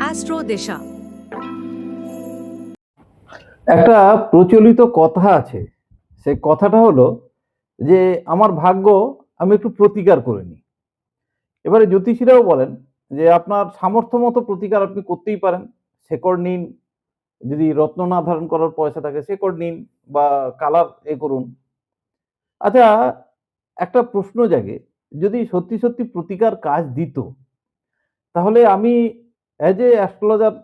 Astro একটা প্রচলিত কথা আছে। সেই কথাটা হলো যে, আমার ভাগ্য আমি একটু প্রতিকার করে নিই। এবারে জ্যোতিষীরাও বলেন যে, আপনার সামর্থ্য মতো প্রতিকার আপনি করতেই পারেন। শেকড় নিন। যদি রত্ন না ধারণ করার পয়সা থাকে শেকড় নিন বা কালার এ করুন। আচ্ছা একটা প্রশ্ন জাগে। যদি সত্যি সত্যি প্রতিকার কাজ দিত তাহলে আমি অ্যাজ এ অ্যাস্ট্রোলজার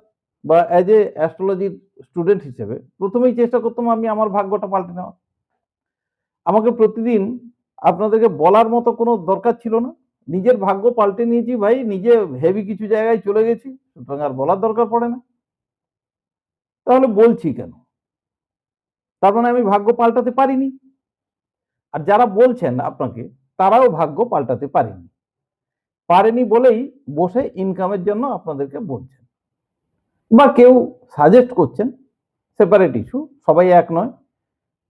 বা অ্যাজ এ অ্যাস্ট্রোলজির স্টুডেন্ট হিসেবে প্রথমেই চেষ্টা করতাম আমি আমার ভাগ্যটা পাল্টে নেওয়া আমাকে প্রতিদিন আপনাদেরকে বলার মতো কোনো দরকার ছিল না। নিজের ভাগ্য পাল্টে নিয়েছি ভাই, নিজে হেভি কিছু জায়গায় চলে গেছি, সুতরাং আর বলার দরকার পড়ে না। তাহলে বলছি কেন? তার মানে আমি ভাগ্য পাল্টাতে পারিনি। আর যারা বলছেন আপনাকে, তারাও ভাগ্য পাল্টাতে পারেনি। পারেনি বলেই বসে ইনকামের জন্য আপনাদেরকে বলছেন। বা কেউ সাজেস্ট করছেন সেপারেট ইস্যু সবাই এক নয়।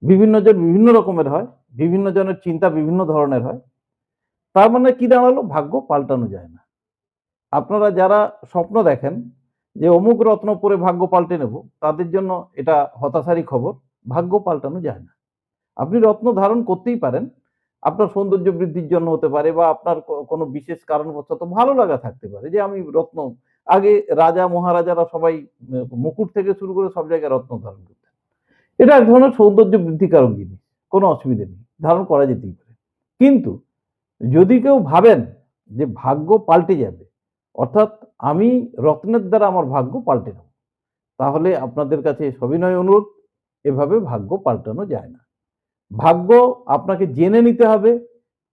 বিভিন্ন জন বিভিন্ন রকমের হয়, বিভিন্ন জনের চিন্তা বিভিন্ন ধরনের হয়। তার মানে কি দাঁড়াল? ভাগ্য পাল্টানো যায় না। আপনারা যারা স্বপ্ন দেখেন যে অমুক রত্ন পরে ভাগ্য পাল্টে নেব, তাদের জন্য এটা হতাশারই খবর, ভাগ্য পাল্টানো যায় না। আপনি রত্ন ধারণ করতেই পারেন আপনার সৌন্দর্য বৃদ্ধির জন্য হতে পারে বা আপনার কোনো বিশেষ কারণবশত ভালো লাগা থাকতে পারে। যে আমি রত্ন, আগে রাজা, মহারাজারা সবাই মুকুট থেকে শুরু করে সব জায়গায় রত্ন ধারণ করতেন। এটা এক ধরনের সৌন্দর্য বৃদ্ধিকারক জিনিস, কোনো অসুবিধে নেই, ধারণ করা যেতেই পারে। কিন্তু যদি কেউ ভাবেন যে ভাগ্য পাল্টে যাবে, অর্থাৎ আমি রত্নের দ্বারা আমার ভাগ্য পাল্টে নেব, তাহলে আপনাদের কাছে সবিনয় অনুরোধ, এভাবে ভাগ্য পাল্টানো যায় না। ভাগ্য আপনাকে জেনে নিতে হবে।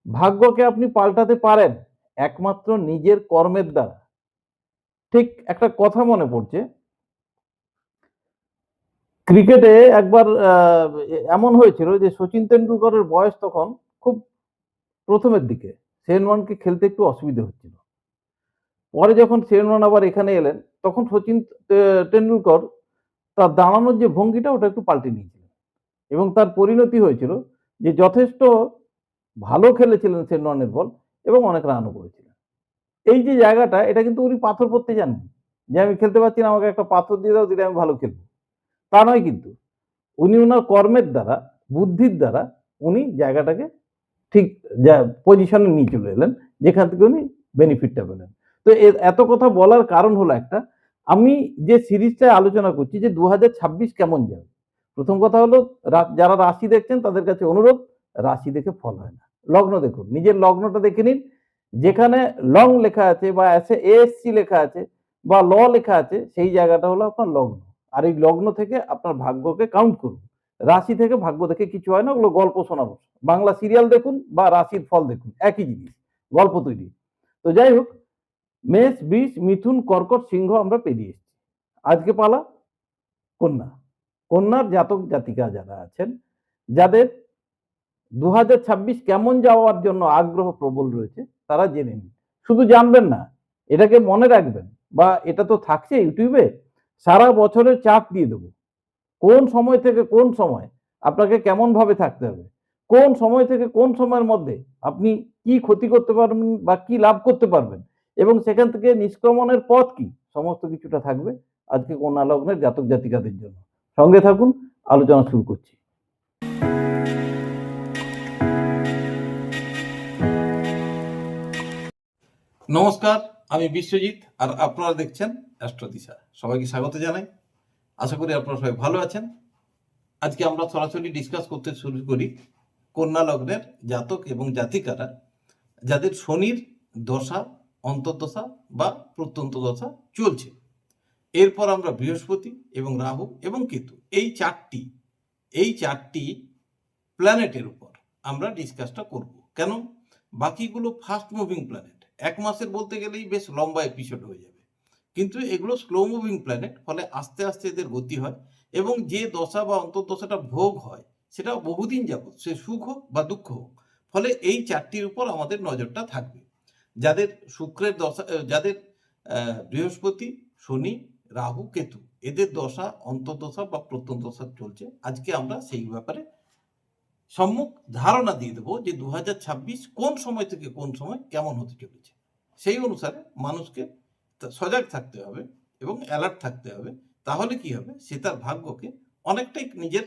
ভাগ্যকে আপনি পাল্টাতে পারেন একমাত্র নিজের কর্মের দ্বারা। ঠিক একটা কথা মনে পড়ছে। ক্রিকেটে একবার এমন হয়েছিল যে সচিন তেন্ডুলকরের বয়স তখন খুব প্রথমের দিকে। সেনওয়ানকে খেলতে একটু অসুবিধা হচ্ছিল। পরে যখন সেনওয়ান আবার এখানে এলেন, তখন সচিন তেন্ডুলকর তার দাঁড়ানোর যে ভঙ্গিটা, ওটা একটু পাল্টে নিয়েছিলেন এবং তার পরিণতি হয়েছিল যে যথেষ্ট ভালো খেলেছিলেন সেনওয়ানের বল এবং অনেক রানও করেছিলেন। এই যে জায়গাটা, এটা কিন্তু উনি পাথর পড়তে যাননি যে আমি খেলতে পারছি না, আমাকে একটা পাথর দিয়ে দাও, দিলে আমি ভালো খেলব। তা নয় কিন্তু, উনি ওনার কর্মের দ্বারা, বুদ্ধির দ্বারা উনি জায়গাটাকে ঠিক যা পজিশনে নিয়ে চলে এলেন, যেখান থেকে উনি বেনিফিটটা পেলেন। তো এত কথা বলার কারণ হলো একটা, আমি যে সিরিজটায় আলোচনা করছি যে দু হাজার ছাব্বিশ কেমন যাবে প্রথম কথা হলো যারা রাশি দেখছেন তাদের কাছে অনুরোধ, রাশি দেখে ফল হয় না। লগ্ন দেখুন, নিজের লগ্নটা দেখে নিন। যেখানে লং লেখা আছে বা এএসসি লেখা আছে বা ল লেখা আছে, সেই জায়গাটা হলো আপনার লগ্ন। আর এই লগ্ন থেকে আপনার ভাগ্যকে কাউন্ট করুন। রাশি থেকে ভাগ্য দেখে কিছু হয় না, ওগুলো গল্প শোনাবো। বাংলা সিরিয়াল দেখুন বা রাশির ফল দেখুন, একই জিনিস, গল্প তৈরি। তো যাই হোক, মেষ, বৃষ, মিথুন, কর্কট, সিংহ আমরা পেরিয়ে এসেছি। আজকে পালা, কন্যা। কন্যার জাতক জাতিকা যারা আছেন, যাদের দু হাজার ছাব্বিশ কেমন যাওয়ার জন্য আগ্রহ প্রবল রয়েছে, তারা জেনে নিন। শুধু জানবেন না, এটাকে মনে রাখবেন বা এটা তো থাকছে ইউটিউবে, সারা বছরের চাপ দিয়ে দেবো। কোন সময় থেকে কোন সময় আপনাকে কেমন ভাবে থাকতে হবে? কোন সময় থেকে কোন সময়ের মধ্যে আপনি কি ক্ষতি করতে পারবেন বা কি লাভ করতে পারবেন? এবং সেখান থেকে নিষ্ক্রমণের পথ কি? সমস্ত কিছুটা থাকবে আজকে কন্যা লগ্নের জাতক জাতিকাদের জন্য। সঙ্গে থাকুন, আলোচনা শুরু করছি। নমস্কার, আমি বিশ্বজিৎ আর আপনারা দেখছেন অ্যাস্ট্রোদিশা। সবাইকে স্বাগত জানাই। আশা করি আপনারা সবাই ভালো আছেন। আজকে আমরা সরাসরি ডিসকাস করতে শুরু করি কন্যা লগ্নের জাতক এবং জাতিকারা, যাদের শনির দশা, অন্তর্দশা বা প্রত্যন্ত দশা চলছে। এরপর আমরা বৃহস্পতি এবং রাহু এবং কেতু, এই চারটি এই চারটি প্ল্যানেটের উপর আমরা ডিসকাসটা করব। কেন? বাকিগুলো ফাস্ট মুভিং প্ল্যানেট এক মাসের বলতে গেলেই বেশ লম্বা এপিসোড হয়ে যাবে। কিন্তু এগুলো স্লো মুভিং প্ল্যানেট ফলে আস্তে আস্তে এদের গতি হয় এবং যে দশা বা অন্তর্দশাটা ভোগ হয় সেটা বহুদিন যাবত সে সুখ হোক বা দুঃখ হোক, ফলে এই চারটির উপর আমাদের নজরটা থাকবে। যাদের শুক্রের দশা, যাদের বৃহস্পতি, শনি রাহু কেতু, এদের দশা, অন্তর্দশা বা প্রত্যন্তদশা চলছে। আজকে আমরা সেই ব্যাপারে সম্মুখ ধারণা দিয়ে দেবো যে দু হাজার ছাব্বিশ কোন সময় থেকে কোন সময় কেমন হতে চলেছে। সেই অনুসারে মানুষকে সজাগ থাকতে হবে এবং অ্যালার্ট থাকতে হবে, তাহলে কি হবে? সে তার ভাগ্যকে অনেকটাই নিজের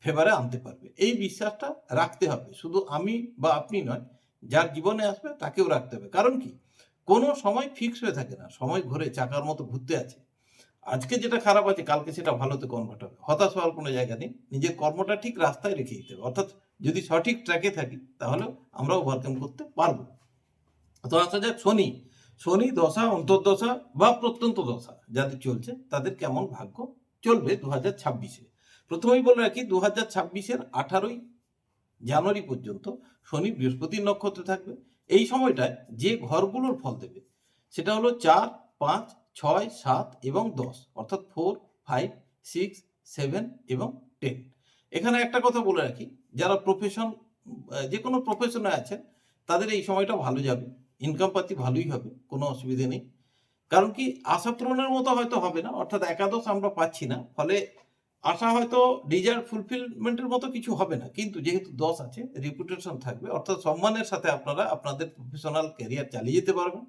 ফেভারে আনতে পারবে। এই বিশ্বাসটা রাখতে হবে। শুধু আমি বা আপনি নয়, যার জীবনে আসবে তাকেও রাখতে হবে। কারণ কি? কোনো সময় ফিক্স হয়ে থাকে না। সময় ঘুরে চাকার মতো ঘুরতে আছে। আজকে যেটা খারাপ আছে, কালকে সেটা ভালোতে কনভার্ট হবে। হতাশ হওয়ার কোনো জায়গা নেই। নিজের কর্মটা ঠিক রাস্তায় রেখে দিতে হবে। অর্থাৎ যদি সঠিক ট্র্যাকে থাকি তাহলে আমরা ওভারকাম করতে পারব। তো আসা যাক, শনি। শনি দশা, অন্তর্দশা বা প্রত্যন্ত দশা যাদের চলছে, তাদের কেমন ভাগ্য চলবে দু হাজার ছাব্বিশে? প্রথমেই বলে রাখি দু হাজার ছাব্বিশের আঠারোই জানুয়ারি পর্যন্ত শনি বৃহস্পতির নক্ষত্রে থাকবে। এই সময়টায় যে ঘরগুলোর ফল দেবে, সেটা হলো চার, পাঁচ ছয়, সাত এবং দশ, অর্থাৎ ফোর ফাইভ সিক্স সেভেন এবং টেন এখানে একটা কথা বলে রাখি, যারা প্রফেশন যে কোনো প্রফেশনে আছেন, তাদের এই সময়টা ভালো যাবে ইনকাম পাতি ভালোই হবে, কোনো অসুবিধে নেই। কারণ কি, আশা পূরণের মতো হয়তো হবে না, অর্থাৎ একাদশ আমরা পাচ্ছি না, ফলে আশা হয়তো ডিজায়ার ফুলফিলমেন্টের মতো কিছু হবে না। কিন্তু যেহেতু দশ আছে রিপুটেশন থাকবে, অর্থাৎ সম্মানের সাথে আপনারা আপনাদের প্রফেশনাল ক্যারিয়ার চালিয়ে যেতে পারবেন।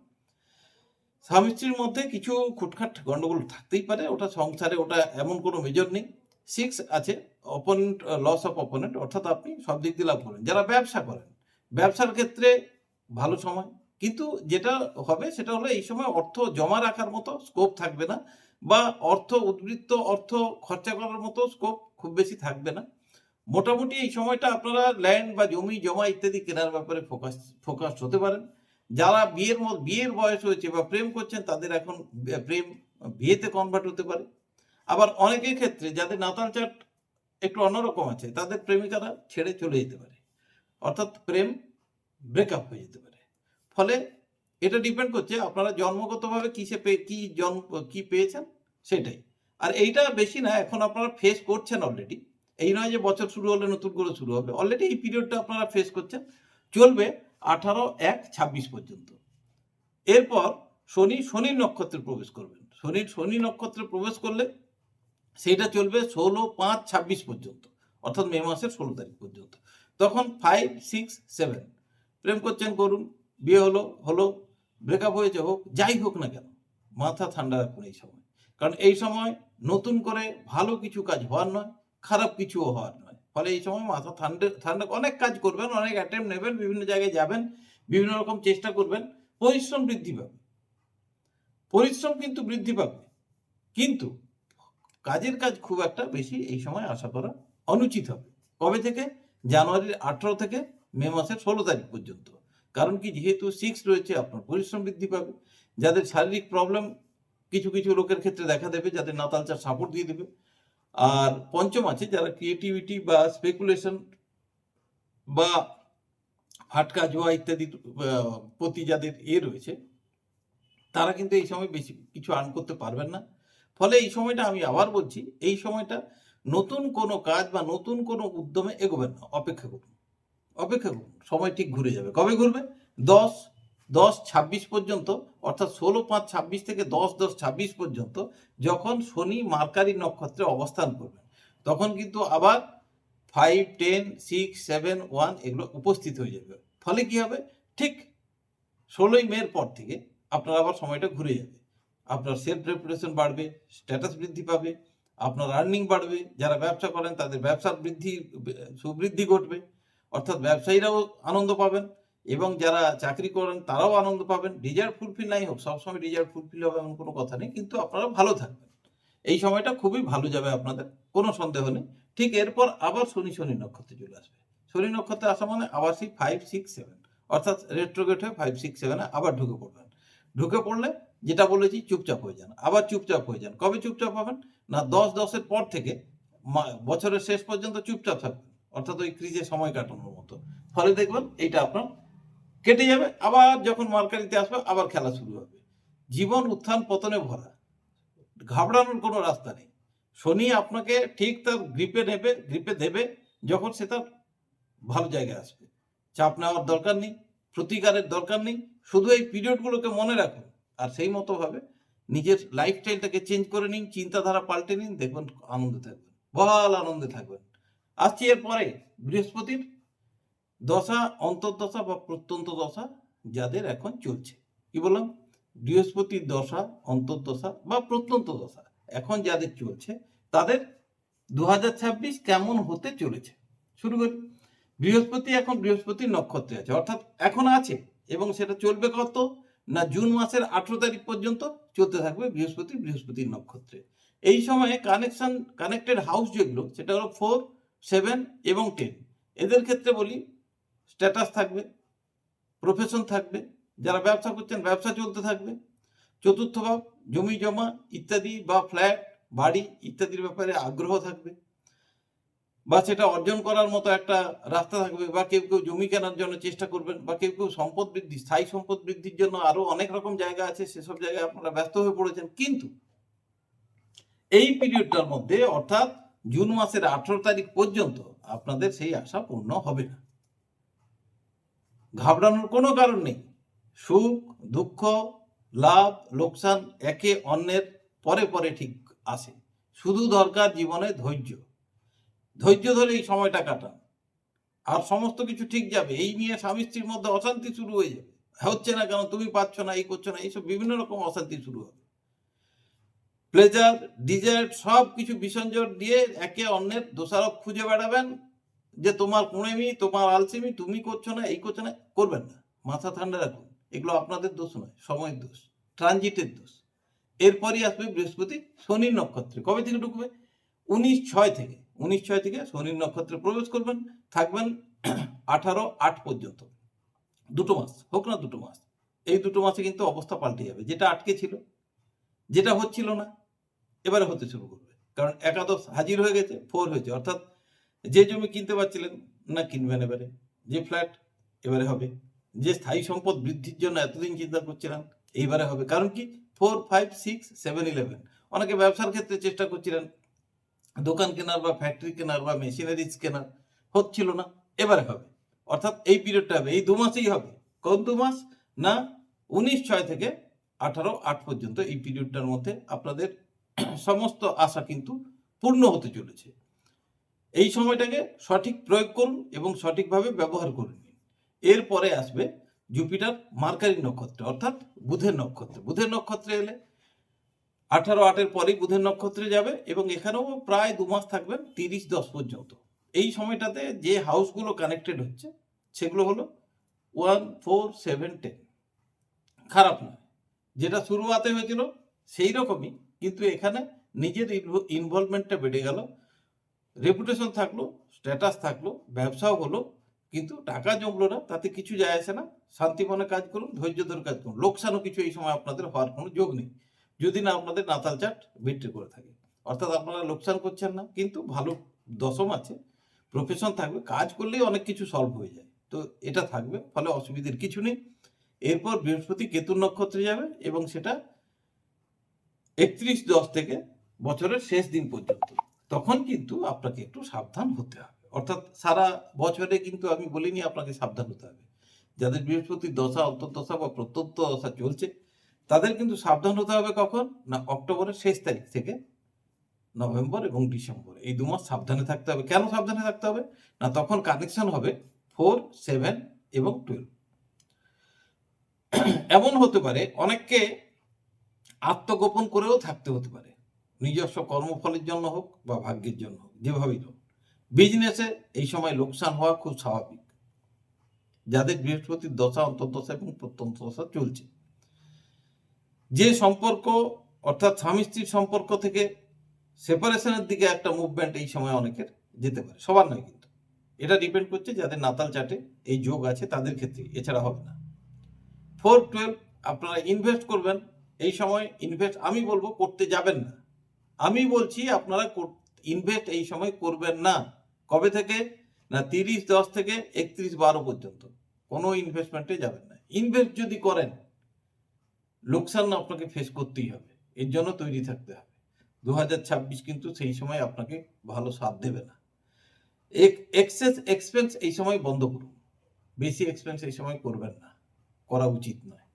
স্বামী স্ত্রীর মধ্যে কিছু খুটখাট গন্ডগোল থাকতেই পারে। ওটা সংসারে ওটা এমন কোনো মেজর নেই। সিক্স আছে অপোনেন্ট লস অফ অপোনেন্ট অর্থাৎ আপনি সব দিক দিয়ে লাভ করেন। যারা ব্যবসা করেন, ব্যবসার ক্ষেত্রে ভালো সময়। কিন্তু যেটা হবে সেটা হলো এই সময় অর্থ জমা রাখার মতো স্কোপ থাকবে না বা অর্থ উদ্বৃত্ত, অর্থ খরচা করার মতো স্কোপ খুব বেশি থাকবে না। মোটামুটি এই সময়টা আপনারা ল্যান্ড বা জমি, জমা ইত্যাদি কেনার ব্যাপারে ফোকাস ফোকাস হতে পারেন। যারা বিয়ের বিয়ের বয়স হয়েছে বা প্রেম করছেন, তাদের এখন প্রেম বিয়েতে কনভার্ট হতে পারে। আবার অনেকের ক্ষেত্রে যাদের নাতাল চাট একটু অন্যরকম আছে, তাদের প্রেমিকারা ছেড়ে চলে যেতে পারে। অর্থাৎ প্রেম ব্রেকআপ হয়ে যেতে পারে। ফলে এটা ডিপেন্ড করছে আপনারা জন্মগতভাবে কিসে পেয়ে কি জন্ম, কি পেয়েছেন সেটাই। আর এইটা বেশি না, এখন আপনারা ফেস করছেন অলরেডি এই নয় যে বছর শুরু হলে নতুন করে শুরু হবে। অলরেডি এই পিরিয়ডটা আপনারা ফেস করছেন। চলবে। আঠারো, এক, ছাব্বিশ পর্যন্ত। এরপর শনি শনি নক্ষত্রে প্রবেশ করবেন। শনি শনি নক্ষত্রে প্রবেশ করলে সেইটা চলবে ষোলো, পাঁচ, ছাব্বিশ পর্যন্ত। অর্থাৎ মে মাসের ষোলো তারিখ পর্যন্ত। তখন ফাইভ সিক্স সেভেন প্রেম করছেন, করুন। বিয়ে হলো হলো ব্রেকআপ হয়েছে হোক, যাই হোক না কেন, মাথা ঠান্ডা রাখুন এই সময়। কারণ এই সময় নতুন করে ভালো কিছু কাজ হওয়ার নয়, খারাপ কিছুও হওয়ার নয়। ফলে এই সময় মাথা ঠান্ডা ঠান্ডা অনেক কাজ করবেন, অনেক অ্যাটেম্প নেবেন, বিভিন্ন জায়গায় যাবেন, বিভিন্ন রকম চেষ্টা করবেন, পরিশ্রম বৃদ্ধি পাবে। পরিশ্রম কিন্তু বৃদ্ধি পাবে। কিন্তু কাজের কাজ খুব একটা বেশি এই সময় আশা করা অনুচিত হবে। কবে থেকে? জানুয়ারির আঠারো থেকে মে মাসের ষোলো তারিখ পর্যন্ত। কারণ কি? যেহেতু সিক্স রয়েছে, আপনার পরিশ্রম বৃদ্ধি পাবে। যাদের শারীরিক প্রবলেম কিছু কিছু লোকের ক্ষেত্রে দেখা দেবে, যাদের নাতাল চার সাপোর্ট দিয়ে দেবে। আর পঞ্চম আছে যারা ক্রিয়েটিভিটি বা স্পেকুলেশন বা ফাটকা জোয়া ইত্যাদি প্রতি যাদের এ রয়েছে, তারা কিন্তু এই সময় বেশি কিছু আর্ন করতে পারবেন না। ফলে এই সময়টা আমি আবার বলছি, এই সময়টা নতুন কোনো কাজ বা নতুন কোনো উদ্যমে এগোবেন না, অপেক্ষা করুন। অপেক্ষা করুন, সময় ঠিক ঘুরে যাবে। কবে ঘুরবে? দশ দশ ছাব্বিশ পর্যন্ত, অর্থাৎ ষোলো, পাঁচ, ছাব্বিশ থেকে দশ দশ, ছাব্বিশ পর্যন্ত যখন শনি মার্কারি নক্ষত্রে অবস্থান করবেন তখন কিন্তু আবার five ten six seven one এগুলো উপস্থিত হয়ে যাবে। ফলে কি হবে? ঠিক ষোলোই মের পর থেকে আপনার আবার সময়টা ঘুরে যাবে। আপনার সেলফ রেপুটেশন বাড়বে স্ট্যাটাস বৃদ্ধি পাবে, আপনার আর্নিং বাড়বে, যারা ব্যবসা করেন তাদের ব্যবসার বৃদ্ধি, সুবৃদ্ধি ঘটবে, অর্থাৎ ব্যবসায়ীরাও আনন্দ পাবেন। এবং যারা চাকরি করেন তারাও আনন্দ পাবেন। ডিজায়ার ফুলফিল নাই হোক, সবসময় ডিজায়ার ফুলফিল হবে এমন কোনো কথা নেই, কিন্তু আপনারা ভালো থাকবেন। এই সময়টা খুবই ভালো যাবে আপনাদের, কোনো সন্দেহ নেই। ঠিক এরপর আবার শনি শনি নক্ষত্রে চলে আসবে। শনি নক্ষত্রে আসা মানে আবার সেই ফাইভ সিক্স সেভেন অর্থাৎ রেট্রোগেট হয়ে ফাইভ সিক্স সেভেনে আবার ঢুকে পড়বেন। ঢুকে পড়লে যেটা বলেছি, চুপচাপ হয়ে যান, আবার চুপচাপ হয়ে যান। কবে চুপচাপ হবেন? না, দশ, দশের পর থেকে বছরের শেষ পর্যন্ত চুপচাপ থাকবেন। অর্থাৎ ওই ক্রিজে সময় কাটানোর মতো। ফলে দেখবেন এইটা আপনার কেটে যাবে, আবার যখন মার্কারিতে আসবে, আবার খেলা শুরু হবে। জীবন উত্থান পতনে ভরা। ঘাবড়ানোর কোনো রাস্তা নেই। শনি আপনাকে ঠিক তার গ্রিপে নেবে গ্রিপে দেবে, যখন সে তার ভালো জায়গায় আসবে। চাপ নেওয়ার দরকার নেই, প্রতিকারের দরকার নেই। শুধু এই পিরিয়ডগুলোকে মনে রাখুন। আর সেই মতো ভাবে নিজের লাইফস্টাইলটাকে চেঞ্জ করে নিন, চিন্তাধারা পাল্টে নিন, দেখবেন আনন্দে থাকবেন। বহাল আনন্দে থাকবেন। আসছি এরপরে বৃহস্পতির দশা, অন্তর্দশা বা প্রত্যন্ত দশা যাদের এখন চলছে। কি বললাম? বৃহস্পতির দশা, অন্তর্দশা বা প্রত্যন্ত দশা এখন যাদের চলছে, তাদের দু হাজার ছাব্বিশ কেমন হতে চলেছে? শুরু করি। বৃহস্পতি এখন বৃহস্পতির নক্ষত্রে আছে। অর্থাৎ এখন আছে এবং সেটা চলবে কত? না জুন মাসের আঠেরো তারিখ পর্যন্ত চলতে থাকবে বৃহস্পতি বৃহস্পতির নক্ষত্রে। এই সময়ে কানেকশন কানেক্টেড হাউস যেগুলো, সেটা হলো ফোর সেভেন এবং টেন এদের ক্ষেত্রে বলি স্ট্যাটাস থাকবে প্রফেশন থাকবে, যারা ব্যবসা করছেন ব্যবসা চলতে থাকবে, চতুর্থ ভাব জমি জমা ইত্যাদি বা ফ্ল্যাট বাড়ি ইত্যাদির ব্যাপারে আগ্রহ থাকবে বা সেটা অর্জন করার মতো একটা রাস্তা থাকবে বা কেউ কেউ জমি কেনার জন্য চেষ্টা করবেন বা কেউ কেউ সম্পদ বৃদ্ধি, স্থায়ী সম্পদ বৃদ্ধির জন্য আরও অনেক রকম জায়গা আছে, সেসব জায়গায় আপনারা ব্যস্ত হয়ে পড়েছেন। কিন্তু এই পিরিয়ডটার মধ্যে অর্থাৎ জুন মাসের আঠারো তারিখ পর্যন্ত আপনাদের সেই আশা পূর্ণ হবে না। ঘাবড়ানোর কোনো কারণ নেই। সুখ, দুঃখ, লাভ, লোকসান একে অন্যের পরে পরে ঠিক আসে শুধু দরকার জীবনে ধৈর্য। ধৈর্য ধরে এই সময়টা কাটান। আর সমস্ত কিছু ঠিক যাবে। এই নিয়ে স্বামী স্ত্রীর মধ্যে অশান্তি শুরু হয়ে যাবে। হচ্ছে না কেন? তুমি পাচ্ছ না, এই করছ না, এইসব বিভিন্ন রকম অশান্তি শুরু হবে। প্লেজার ডিজায়ার সব কিছু বিসঞ্জর দিয়ে একে অন্যের দোষারোপ খুঁজে বেড়াবেন। যে তোমার কুঁড়েমি তোমার আলসেমি, তুমি করছ না, এই করছ না, করবেন না। মাথা ঠান্ডা রাখুন। এগুলো আপনাদের দোষ নয়, সময়ের দোষ, ট্রানজিটের দোষ। এরপরই আসবে বৃহস্পতি, শনির নক্ষত্রে। কবে থেকে ঢুকবে? উনিশ ছয় থেকে। উনিশ ছয় থেকে শনির নক্ষত্রে প্রবেশ করবেন, থাকবেন আঠারো আট পর্যন্ত। দুটো মাস, হোক না দুটো মাস। এই দুটো মাসে কিন্তু অবস্থা পাল্টে যাবে। যেটা আটকে ছিল, যেটা হচ্ছিল না, এবারে হতে শুরু করবে। কারণ একাদশ হাজির হয়ে গেছে, ফোর হয়েছে। অর্থাৎ যে জমি কিনতে পারছিলেন না কিনবেন এবারে। যে ফ্ল্যাট এবারে হবে। যে স্থায়ী সম্পদ বৃদ্ধির জন্য এতদিন চিন্তা করছিলেন এইবারে হবে। কারণ কি? Four five six seven eleven অনেকে ব্যবসার ক্ষেত্রে চেষ্টা করছিলেন, দোকান কেনার বা ফ্যাক্টরি কেনার বা মেশিনারিজ কেনার। হচ্ছিল না, এবারে হবে। অর্থাৎ এই পিরিয়ডটা হবে, এই দু মাসেই হবে। কোন দু মাস? না, উনিশ, ছয় থেকে আঠারো, আট পর্যন্ত এই পিরিয়ডটার মধ্যে আপনাদের সমস্ত আশা কিন্তু পূর্ণ হতে চলেছে। এই সময়টাকে সঠিক প্রয়োগ করুন এবং সঠিকভাবে ব্যবহার করে নিন এরপরে আসবে জুপিটার মার্কারি নক্ষত্রে, অর্থাৎ বুধের নক্ষত্র। বুধের নক্ষত্রে এলে আঠারো আটের পরেই বুধের নক্ষত্রে যাবে এবং এখানেও প্রায় দু মাস থাকবেন তিরিশ দশ পর্যন্ত। এই সময়টাতে যে হাউসগুলো কানেক্টেড হচ্ছে, সেগুলো হলো ওয়ান, ফোর, সেভেন, টেন। খারাপ নয়। যেটা শুরুয়াতে হয়েছিল সেই রকমই কিন্তু এখানে নিজের ইনভলভমেন্টটা বেড়ে গেল। রেপুটেশন থাকল স্ট্যাটাস থাকল, ব্যবসাও হলো, কিন্তু টাকা জমলো না, তাতে কিছু যায় আসে না। শান্তিমনে কাজ করুন, ধৈর্য ধরে কাজ করুন। লোকসানও কিছু এই সময় আপনাদের হওয়ার কোনো যোগ নেই। যদি না আপনাদের নাতাল চাট বিক্রি করে থাকে। অর্থাৎ আপনারা লোকসান করছেন না, কিন্তু ভালো দশম আছে। প্রফেশন থাকবে, কাজ করলেই অনেক কিছু সলভ হয়ে যায়। তো এটা থাকবে, ফলে অসুবিধার কিছু নেই। এরপর বৃহস্পতি কেতুর নক্ষত্রে যাবে এবং সেটা একত্রিশ দশ থেকে বছরের শেষ দিন পর্যন্ত। তখন কিন্তু আপনাকে একটু সাবধান হতে হবে। অর্থাৎ সারা বছরে কিন্তু আমি বলিনি আপনাকে সাবধান হতে হবে। যাদের বৃহস্পতি দশা, অন্তর্দশা বা প্রত্যন্ত দশা চলছে, তাদের কিন্তু সাবধান হতে হবে কখন? না, অক্টোবরের শেষ তারিখ থেকে নভেম্বর এবং ডিসেম্বর। এই দু মাস সাবধানে থাকতে হবে। কেন সাবধানে থাকতে হবে? না, তখন কানেকশন হবে ফোর সেভেন এবং টুয়েলভ এমন হতে পারে, অনেককে আত্মগোপন করেও থাকতে হতে পারে। নিজস্ব কর্মফলের জন্য হোক বা ভাগ্যের জন্য হোক, যেভাবেই হোক। বিজনেসে এই সময় লোকসান হওয়া খুব স্বাভাবিক। যাদের বৃহস্পতির দশা, অন্তর্দশা এবং প্রত্যন্ত দশা চলছে। যে সম্পর্ক, অর্থাৎ স্বামী স্ত্রীর সম্পর্ক থেকে সেপারেশনের দিকে একটা মুভমেন্ট এই সময় অনেকের যেতে পারে, সবার নয় কিন্তু। এটা ডিপেন্ড করছে যাদের নাতাল চাটে এই যোগ আছে তাদের ক্ষেত্রে, এছাড়া হবে না। ফোর টুয়েলভ আপনারা ইনভেস্ট করবেন। এই সময় ইনভেস্ট আমি বলব, করতে যাবেন না। আমি বলছি আপনারা ইনভেস্ট এই সময় করবেন না। কবে থেকে? না তিরিশ, দশ থেকে একত্রিশ, বারো পর্যন্ত। কোনো ইনভেস্টমেন্টে যাবেন না। ইনভেস্ট যদি করেন, লোকসান আপনাকে ফেস করতেই হবে। এর জন্য তৈরি থাকতে হবে। দু হাজার ছাব্বিশ কিন্তু সেই সময় আপনাকে ভালো সাথ দেবে না। এক্সেস এক্সপেন্স এই সময় বন্ধ করুন। বেশি এক্সপেন্স এই সময় করবেন না। করা উচিত নয়।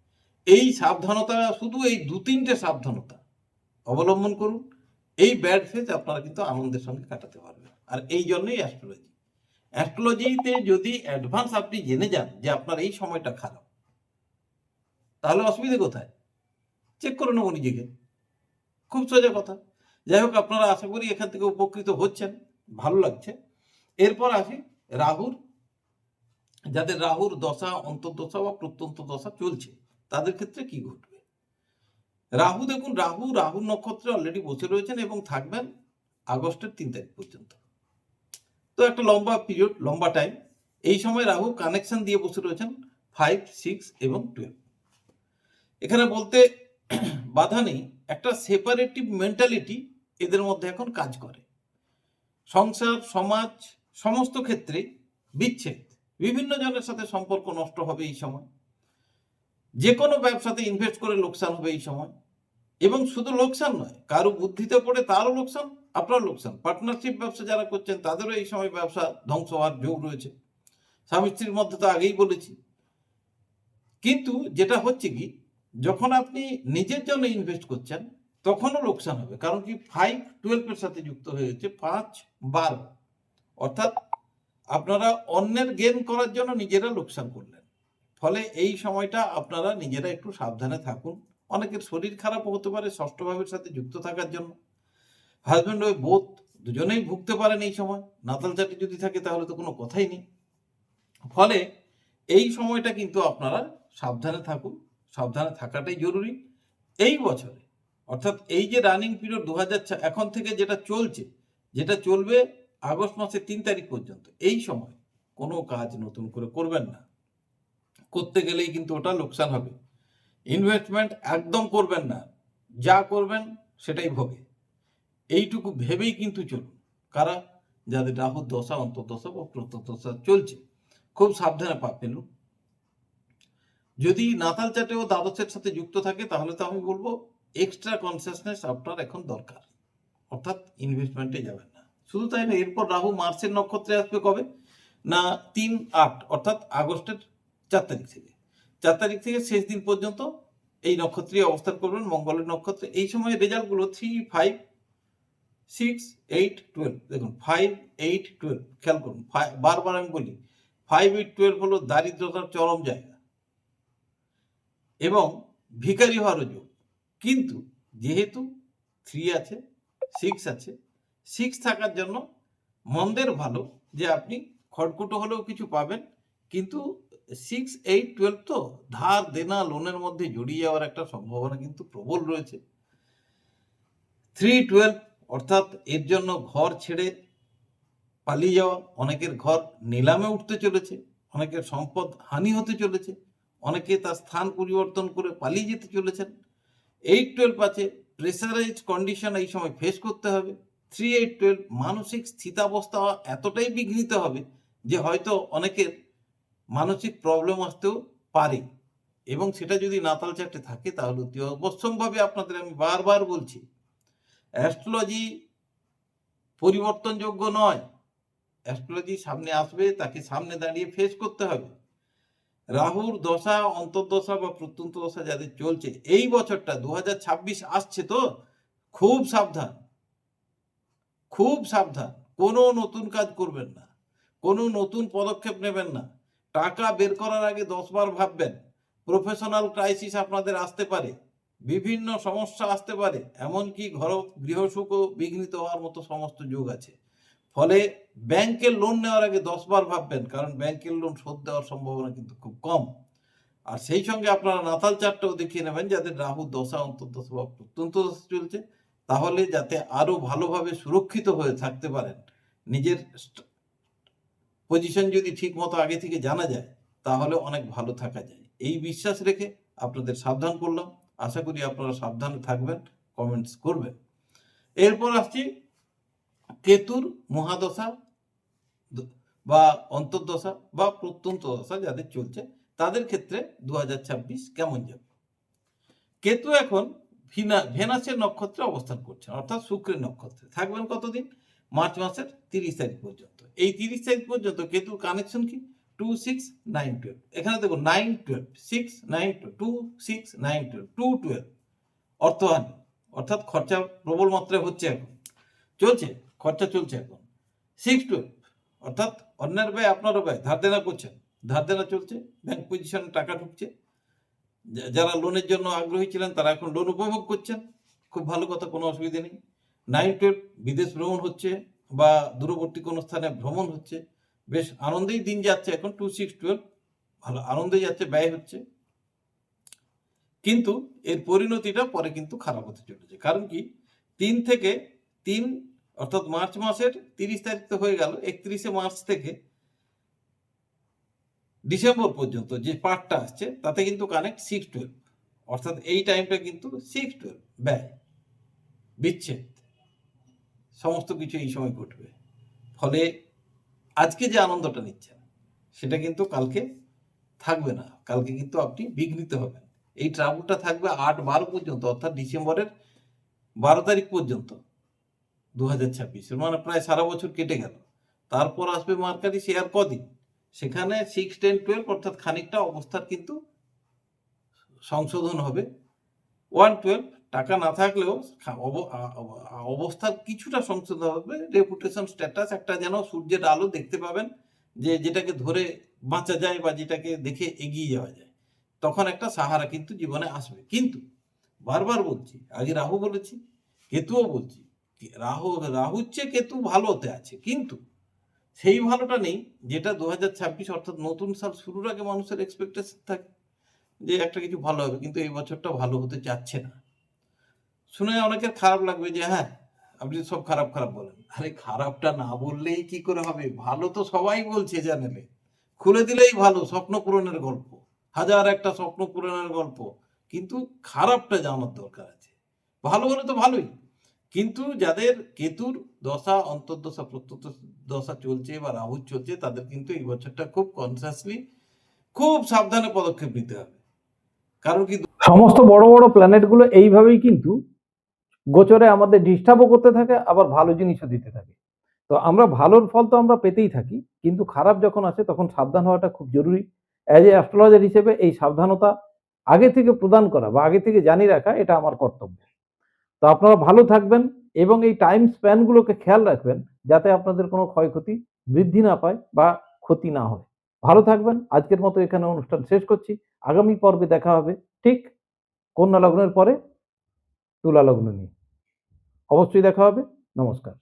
এই সাবধানতা, শুধু এই দু তিনটে সাবধানতা অবলম্বন করুন। এই ব্যাড ফেজ আপনারা কিন্তু আনন্দের সঙ্গে কাটাতে পারবেন। আর এই জন্যই অ্যাস্ট্রোলজি অ্যাস্ট্রোলজিতে যদি অ্যাডভান্স আপনি জেনে যান যে আপনার এই সময়টা খারাপ, তাহলে অসুবিধে কোথায়? চেক করে নেব নিজেকে। খুব সোজা কথা। যাই হোক, আপনারা আশা করি এখান থেকে উপকৃত হচ্ছেন। ভালো লাগছে। এরপর আসি রাহুর। যাদের রাহুর দশা, অন্তর্দশা বা প্রত্যন্ত দশা চলছে, তাদের ক্ষেত্রে কি ঘটবে? রাহু দেখুন, রাহু রাহু নক্ষত্রে অলরেডি বসে রয়েছেন এবং থাকবেন আগস্টের তিন তারিখ পর্যন্ত। তো একটা লম্বা পিরিয়ড লম্বা টাইম এই সময় রাহু কানেকশন দিয়ে বসে রয়েছেন ফাইভ সিক্স এবং টুয়েলভ এখানে বলতে বাধা নেই, একটা সেপারেটিভ মেন্টালিটি এদের মধ্যে এখন কাজ করে। সংসার, সমাজ, সমস্ত ক্ষেত্রে বিচ্ছেদ। বিভিন্ন জনের সাথে সম্পর্ক নষ্ট হবে এই সময়। যে কোনো ব্যবসাতে ইনভেস্ট করে লোকসান হবে এই সময়। এবং শুধু লোকসান নয়, কারও বুদ্ধিতে পড়ে তারও লোকসান আপনার লোকসান। পার্টনারশিপ ব্যবসা যারা করছেন, তাদেরও এই সময় ব্যবসা ধ্বংস হওয়ার যোগ রয়েছে। স্বামী স্ত্রীর মধ্যে তো আগেই বলেছি। কিন্তু যেটা হচ্ছে কি, যখন আপনি নিজের জন্য ইনভেস্ট করছেন, তখনও লোকসান হবে। কারণ কি ফাইভ টুয়েলভের সাথে যুক্ত হয়েছে পাঁচ, বারো। অর্থাৎ আপনারা অন্যের গেন করার জন্য নিজেরা লোকসান করলেন। ফলে এই সময়টা আপনারা নিজেরা একটু সাবধানে থাকুন। অনেকের শরীর খারাপও হতে পারে, ষষ্ঠ ভাবের সাথে যুক্ত থাকার জন্য। হাজব্যান্ড ওই বোধ দুজনেই ভুগতে পারেন এই সময়। নাতাল চাটি যদি থাকে তাহলে তো কোনো কথাই নেই। ফলে এই সময়টা কিন্তু আপনারা সাবধানে থাকুন। সাবধানে থাকাটাই জরুরি। এই বছরে, অর্থাৎ এই যে রানিং পিরিয়ড দু হাজার এখন থেকে যেটা চলছে, যেটা চলবে আগস্ট মাসের তিন তারিখ পর্যন্ত, এই সময় কোনো কাজ নতুন করে করবেন না। করতে গেলেই কিন্তু ওটা লোকসান হবে। ইনভেস্টমেন্ট একদম করবেন না। যা করবেন সেটাই ভোগে। এইটুকু ভেবেই কিন্তু চলুন। কারা? যাদের রাহুর দশা, অন্তর্দশা বা প্রত্যদশা চলছে। খুব সাবধানে পা ফেলুন। যদি নাতাল চাটে ও দ্বাদশের সাথে যুক্ত থাকে, তাহলে তো আমি বলব এক্সট্রা কনসিয়াসনেস আপনার এখন দরকার। অর্থাৎ ইনভেস্টমেন্টে যাবেন না। শুধু তাই না এরপর রাহু মার্চের নক্ষত্রে আসবে কবে? না, তিন আট, অর্থাৎ আগস্টের চার তারিখ থেকে। চার তারিখ থেকে শেষ দিন পর্যন্ত এই নক্ষত্রে অবস্থান করবেন, মঙ্গলের নক্ষত্রে। এই সময় রেজাল্টগুলো three five six eight twelve দেখুন ফাইভ এইট টুয়েলভ খেয়াল করুন বারবার আমি বলি ফাইভ এইট টুয়েলভ হলো দারিদ্রতার চরম জায়গা। এবং ভিখারি হওয়ারও যোগ। কিন্তু যেহেতু থ্রি আছে সিক্স আছে সিক্স থাকার জন্য মন্দের ভালো যে আপনি খড়কুটো হলেও কিছু পাবেন, কিন্তু সিক্স এইট টুয়েলভ তো ধার, দেনা লোনের মধ্যে জড়িয়ে যাওয়ার একটা সম্ভাবনা কিন্তু প্রবল রয়েছে। থ্রি টুয়েলভ অর্থাৎ এর জন্য ঘর ছেড়ে পালিয়ে যাওয়া, অনেকের ঘর নিলামে উঠতে চলেছে, অনেকের সম্পদ হানি হতে চলেছে, অনেকে তার স্থান পরিবর্তন করে পালিয়ে যেতে চলেছেন। এইট টুয়েলভ আছে প্রেসারাইজ কন্ডিশন এই সময় ফেস করতে হবে। থ্রি এইট টুয়েলভ মানসিক স্থিতাবস্থা এতটাই বিঘ্নিত হবে যে হয়তো অনেকের মানসিক প্রবলেম আসতেও পারে। এবং সেটা যদি নাতাল চারটে থাকে, তাহলে অতি অবশ্যম্ভাবে আপনাদের আমি বারবার বলছি অ্যাস্ট্রোলজি পরিবর্তনযোগ্য নয়। অ্যাস্ট্রোলজি সামনে আসবে, তাকে সামনে দাঁড়িয়ে ফেস করতে হবে। রাহুর দশা, অন্তর্দশা বা প্রত্যন্ত দশা যাদের চলছে, এই বছরটা দু হাজার ছাব্বিশ আসছে তো, খুব সাবধান। খুব সাবধান। কোনো নতুন কাজ করবেন না। কোনো নতুন পদক্ষেপ নেবেন না। টাকা বের করার আগে দশবার ভাববেন প্রফেশনাল ক্রাইসিস আপনাদের আসতে পারে, বিভিন্ন সমস্যা আসতে পারে, এমনকি ঘর গৃহসুখও বিঘ্নিত হওয়ার মতো সমস্ত যোগ আছে। ফলে ব্যাংকের লোন নেওয়ার আগে দশবার ভাববেন, কারণ ব্যাংকের লোন শোধ দেওয়ার সম্ভাবনা কিন্তু খুব কম। আর সেই সঙ্গে আপনারা নাতাল চারটাও দেখিয়ে নেবেন যাদের রাহু, দশা অন্তর্দশা বা প্রত্যন্ত দশা চলছে, তাহলে যাতে আরও ভালোভাবে সুরক্ষিত হয়ে থাকতে পারেন, নিজের পজিশন যদি ঠিক মতো আগে থেকে জানা যায়, তাহলে অনেক ভালো থাকা যায়। এই বিশ্বাস রেখে আপনাদের সাবধান করলাম। আশা করি আপনারা সাবধানে থাকবেন কমেন্টস করবেন। এরপর আসছি কেতুর মহাদশা বা অন্তর্দশা বা প্রত্যন্ত দশা যাদের চলছে, তাদের ক্ষেত্রে দু হাজার ছাব্বিশ কেমন যাবে? কেতু এখন ভিনা, ভেনাসের নক্ষত্রে অবস্থান করছেন অর্থাৎ শুক্রের নক্ষত্রে। থাকবেন কতদিন? মার্চ মাসের তিরিশ তারিখ পর্যন্ত। এই তিরিশ তারিখ পর্যন্ত কেতুর কানেকশন কি? টু সিক্স নাইন টুয়েলভ এখানে দেখো nine twelve six nine two six nine twelve two twelve অর্থহানি অর্থাৎ খরচা প্রবল মাত্রায় হচ্ছে এখন। চলছে? খরচা চলছে এখন। সিক্স টুয়েলভ অর্থাৎ অন্যের ব্যয় আপনারও ব্যয়। ধার দেনা করছেন। ধার দেনা চলছে। ব্যাংক পজিশনে টাকা ঢুকছে। যারা লোনের জন্য আগ্রহী ছিলেন তারা এখন লোন উপভোগ করছেন। খুব ভালো কথা, কোনো অসুবিধা নেই। টুয়েলভ বিদেশ ভ্রমণ হচ্ছে বা দূরবর্তী কোনো স্থানে ভ্রমণ হচ্ছে, বেশ আনন্দেই দিন যাচ্ছে এখন টু সিক্স টুয়েলভ ভালো আনন্দেই যাচ্ছে, ব্যয় হচ্ছে। কিন্তু এর পরিণতিটা পরে কিন্তু খারাপ হতে চলেছে। কারণ কি? তিন থেকে তিন, অর্থাৎ মার্চ মাসের তিরিশ তারিখ তো হয়ে গেল, একত্রিশে মার্চ থেকে ডিসেম্বর পর্যন্ত যে পার্টটা আসছে, তাতে কিন্তু কানেক্ট সিক্স টুয়েলভ অর্থাৎ এই টাইমটা কিন্তু সিক্স টুয়েলভ ব্যয়, বিচ্ছেদ। সমস্ত কিছু এই সময় ঘটবে। ফলে আজকে যে আনন্দটা নিচ্ছেন, সেটা কিন্তু কালকে থাকবে না। কালকে কিন্তু আপনি বিঘ্নিত হবেন। এই ট্রাভেলটা থাকবে আট বারো পর্যন্ত, অর্থাৎ ডিসেম্বরের বারো তারিখ পর্যন্ত দু হাজার ছাব্বিশের। মানে প্রায় সারা বছর কেটে গেল। তারপর আসবে মার্কারি আর কদিন? সেখানে সিক্স টেন টুয়েলভ অর্থাৎ খানিকটা অবস্থার কিন্তু সংশোধন হবে। ওয়ান টুয়েলভ টাকা না থাকলেও অবস্থার কিছুটা সংশোধন হবে। রেপুটেশন স্ট্যাটাস একটা যেন সূর্যের আলো দেখতে পাবেন, যে যেটাকে ধরে বাঁচা যায় বা যেটাকে দেখে এগিয়ে যাওয়া যায়। তখন একটা সাহারা কিন্তু জীবনে আসবে। কিন্তু বারবার বলছি, আগে রাহু বলেছি, কেতুও বলছি রাহু রাহুর চেয়ে কেতু ভালো হতে আছে। কিন্তু সেই ভালোটা নেই যেটা দু হাজার ছাব্বিশ অর্থাৎ নতুন সাল শুরুর আগে মানুষের এক্সপেকটেশন থাকে, যে একটা কিছু ভালো হবে, কিন্তু এই বছরটা ভালো হতে চাচ্ছে না। শুনে অনেকের খারাপ লাগবে যে হ্যাঁ আপনি সব খারাপ খারাপ বলেন। আরে, খারাপটা না বললেই কি করে হবে? ভালো তো সবাই বলছে চ্যানেলে খুলে দিলেই ভালো, স্বপ্ন পূরণের গল্প। হাজার একটা স্বপ্ন পূরণের গল্প। কিন্তু খারাপটা জানার দরকার আছে। ভালো হলে তো ভালোই। কিন্তু যাদের কেতুর দশা, অন্তর্দশা প্রত্যন্ত দশা চলছে বা রাহু চলছে, তাদের কিন্তু এই বছরটা খুব কনসিয়াসলি খুব সাবধানে পদক্ষেপ নিতে হবে। কারণ কি সমস্ত বড় বড় প্ল্যানেটগুলো এইভাবেই কিন্তু গোচরে আমাদের ডিস্টার্বও করতে থাকে, আবার ভালো জিনিসও দিতে থাকে। তো আমরা ভালোর ফল তো আমরা পেতেই থাকি, কিন্তু খারাপ যখন আসে তখন সাবধান হওয়াটা খুব জরুরি। অ্যাজ এ অ্যাস্ট্রোলজার হিসেবে এই সাবধানতা আগে থেকে প্রদান করা বা আগে থেকে জানিয়ে রাখা, এটা আমার কর্তব্য। তো আপনারা ভালো থাকবেন এবং এই টাইম স্প্যানগুলোকে খেয়াল রাখবেন, যাতে আপনাদের কোনো ক্ষয়ক্ষতি বৃদ্ধি না পায় বা ক্ষতি না হয়। ভালো থাকবেন, আজকের মতো এখানে অনুষ্ঠান শেষ করছি। আগামী পর্বে দেখা হবে ঠিক কন্যা লগ্নের পরে তুলা লগ্ন নিয়ে। অবশ্যই দেখা হবে। নমস্কার।